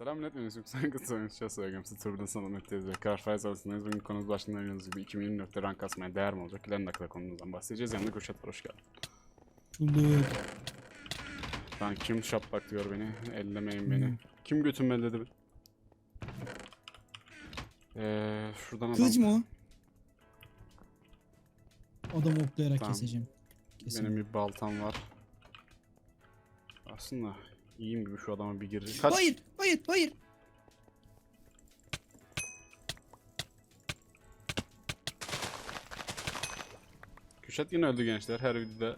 Selam millet, ben Yusuf Sen kısa oyuncu söyleyeceğim. Size Turbulence anlatmaktayız ve Carfire arasındayız. Bugün konumuz başında gördüğünüz gibi 2024'te rank kasmaya değer mi olacak? İlerleyen dakikada konumuzdan bahsedeceğiz. Yanında Kuşat var, hoş geldin. Bulduk. Lan kim şaplak diyor beni, ellemeyin beni. Kim götümü elledi? Eee, şuradan adam. Kılıç mı o? Adamı oklayarak Tamam. keseceğim. Kesin. Benim bir baltam var. Aslında iyiyim gibi şu adama bir girir. Kaç? Hayır, hayır, hayır. Küşat yine öldü gençler. Her videoda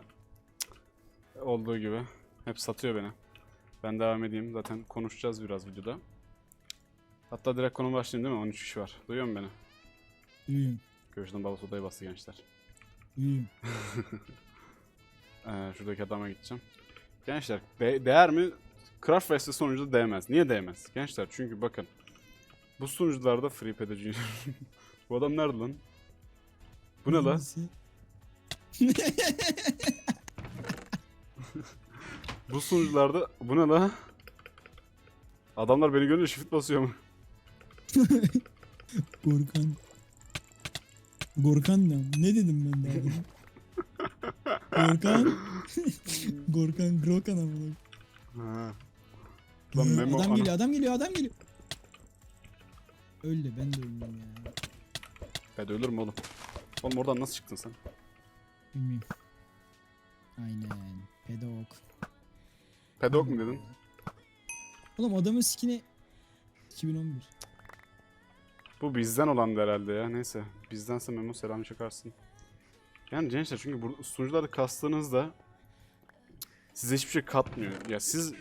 olduğu gibi. Hep satıyor beni. Ben devam edeyim. Zaten konuşacağız biraz videoda. Hatta direkt konu başlayayım değil mi? 13 kişi var. Duyuyor musun beni? Büyüğüm, Görüşten babası odaya bastı gençler. büyüğüm. Ee, şuradaki adama gideceğim. Gençler de- değer mi? Craft Fest'e sonucu değmez. Niye değmez? Gençler çünkü bakın. Bu sunucularda free pedagog. Bu adam nerede lan? Bu ne lan? Bu sunucularda bu ne la? Adamlar beni görünce shift basıyor mu? Gorkan. Gorkan ne? Ne dedim ben daha? Gorkan. Gorkan, Grokan ama. Ha. Lan Memo adam ana- geliyor, adam geliyor, adam geliyor. Öldü, ben de öldüm ya. Ben de ölürüm oğlum. Oğlum oradan nasıl çıktın sen? Bilmiyorum. Aynen. Pedok. Pedok mu dedin? Oğlum adamın skini 2011. Bu bizden olan da herhalde ya. Neyse. Bizdense Memo selam çakarsın. Yani gençler çünkü bu sunucularda kastığınızda size hiçbir şey katmıyor. Ya siz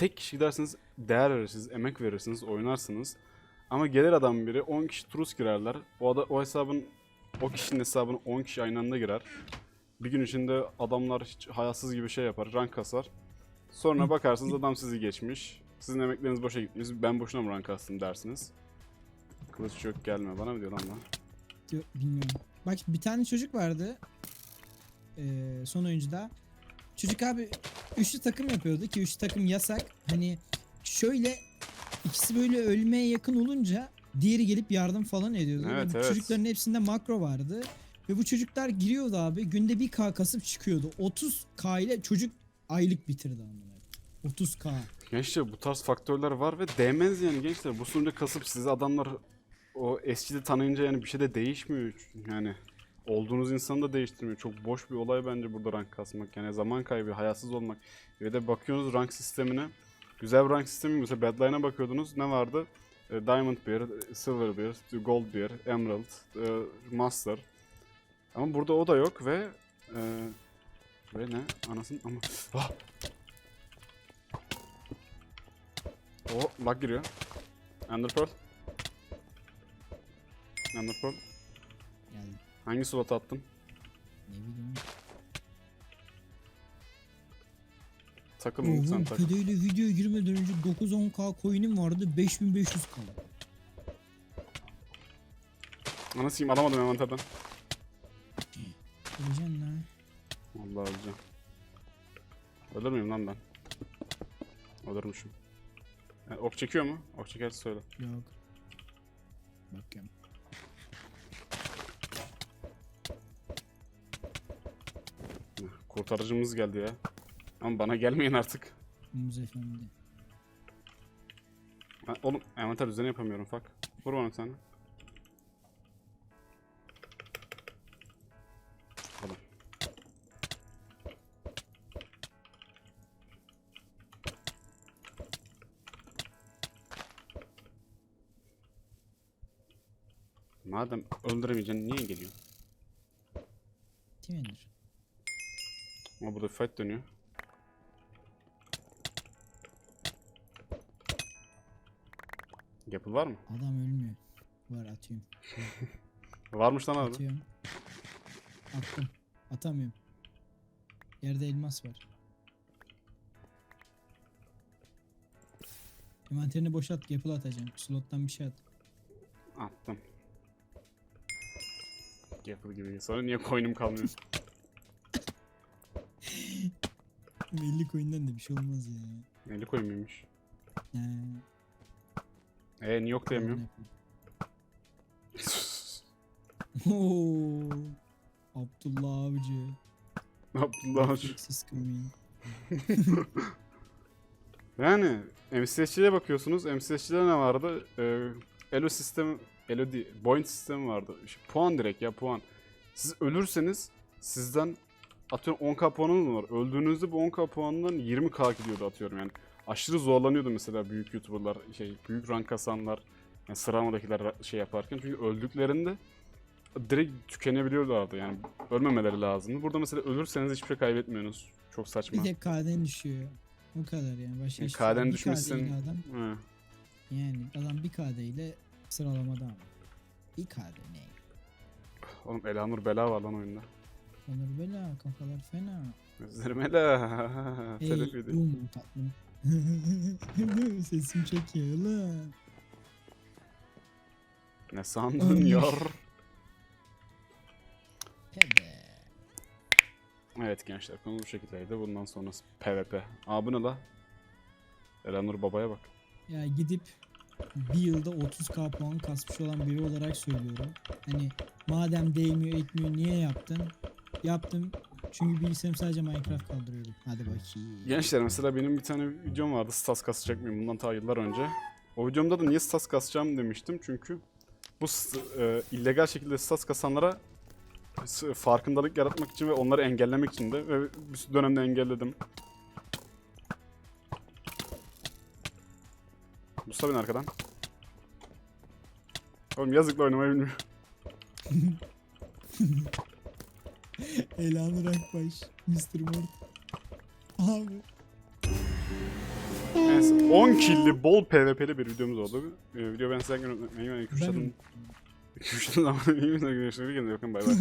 tek kişi gidersiniz değer verirsiniz, emek verirsiniz, oynarsınız. Ama gelir adam biri 10 kişi trus girerler. O, da, o hesabın o kişinin hesabına 10 kişi aynı anda girer. Bir gün içinde adamlar hiç hayatsız gibi şey yapar, rank kasar. Sonra bakarsınız adam sizi geçmiş. Sizin emekleriniz boşa gitmiş. Ben boşuna mı rank kastım dersiniz. Kılıç yok gelme bana mı diyor lan? Diyor, bilmiyorum. Bak bir tane çocuk vardı. Ee, son oyuncuda. Çocuk abi üçlü takım yapıyordu ki üçlü takım yasak. Hani şöyle ikisi böyle ölmeye yakın olunca diğeri gelip yardım falan ediyordu. Ve Evet, bu evet. Çocukların hepsinde makro vardı. Ve bu çocuklar giriyordu abi. Günde bir K kasıp çıkıyordu. 30K ile çocuk aylık bitirdi amına. 30K. Gençler bu tarz faktörler var ve değmez yani gençler. Bu sunucu kasıp sizi adamlar o eskidi tanıyınca yani bir şey de değişmiyor. Yani olduğunuz insanı da değiştirmiyor. Çok boş bir olay bence burada rank kasmak. Yani zaman kaybı, hayatsız olmak. Ve de bakıyorsunuz rank sistemine. Güzel bir rank sistemi mesela Badline'a bakıyordunuz. Ne vardı? E, Diamond Bear, Silver Bear, Gold Bear, Emerald, e, Master. Ama burada o da yok ve e, ve ne? Anasını ama ah! O lag giriyor. Ender Pearl. Ender Pearl. Hangi slota attın? ne bileyim. Takılın sen Oğlum tak. pedeyle videoya girmeden önce 9-10k coin'im vardı 5500 kaldı. Anasıyım alamadım envanterden. Öleceksin lan. Vallahi öleceğim. Ölür müyüm lan ben? Ölürmüşüm. E, ok çekiyor mu? Ok çekerse söyle. Yok. Bakıyorum. Kurtarıcımız geldi ya. Ama bana gelmeyin artık. Muz efendi. Ha, oğlum envanter düzeni yapamıyorum fuck. Vur bana. Oğlum. Madem öldüremeyeceksin niye geliyorsun? Timendir. Ama burada fight dönüyor. Yapıl var mı? Adam ölmüyor. Var atıyorum. Varmış lan abi. Atıyorum. Attım. Atamıyorum. Yerde elmas var. Envanterini boşalt. Yapıl atacağım. Slottan bir şey at. Attım. Yapıl gibi. Sonra niye coin'im kalmıyor? 50 coin'den de bir şey olmaz ya. 50 coin miymiş? He. E niye yok diyemiyorum? Oo. Abdullah Avcı. Abdullah Hoca. Siz coming. Yani MCS'çiye bakıyorsunuz. MCS'çide ne vardı? Ee, Elo sistemi, Elo değil, point sistemi vardı. İşte puan direkt ya puan. Siz ölürseniz sizden atıyorum 10k puanınız var? Öldüğünüzde bu 10k puanından 20k gidiyordu atıyorum yani. Aşırı zorlanıyordu mesela büyük YouTuber'lar, şey büyük rank kasanlar, yani sıramadakiler ra- şey yaparken. Çünkü öldüklerinde direkt tükenebiliyorlardı yani ölmemeleri lazımdı. Burada mesela ölürseniz hiçbir şey kaybetmiyorsunuz. Çok saçma. Bir tek KD'n düşüyor. O kadar yani. Başka Yani şey KD'n düşmesin- KD adam Hı. yani adam bir KD ile sıralamada ama. Bir KD ne? Oğlum Elanur bela var lan oyunda. Onur bela kafalar fena. Gözlerim Ela. Ey um tatlım. Sesim çok iyi lan. Ne sandın Ölmüş. yar? Pebe. Evet gençler konu bu şekildeydi. Bundan sonrası PvP. Aa bu ne la? Elanur babaya bak. Ya gidip bir yılda 30k puan kasmış olan biri olarak söylüyorum. Hani madem değmiyor etmiyor niye yaptın? Yaptım çünkü bilgisayarım sadece Minecraft kaldırıyordu. Hadi bakayım. Gençler mesela benim bir tane videom vardı. Stas kasacak mıyım? Bundan ta yıllar önce. O videomda da niye stas kasacağım demiştim. Çünkü bu e, illegal şekilde stas kasanlara farkındalık yaratmak için ve onları engellemek için de ve bir dönemde engelledim. Mustafa bin arkadan. Oğlum yazıkla oynamayı bilmiyor. Elanur Akbaş, Mr. Mort. Abi. Neyse 10 kill'li bol PvP'li bir videomuz oldu. Ee, video ben size unutmayın. Kürşat'ın... Kürşat'ın zamanı iyi günler görüşmek üzere. Bakın bay bay.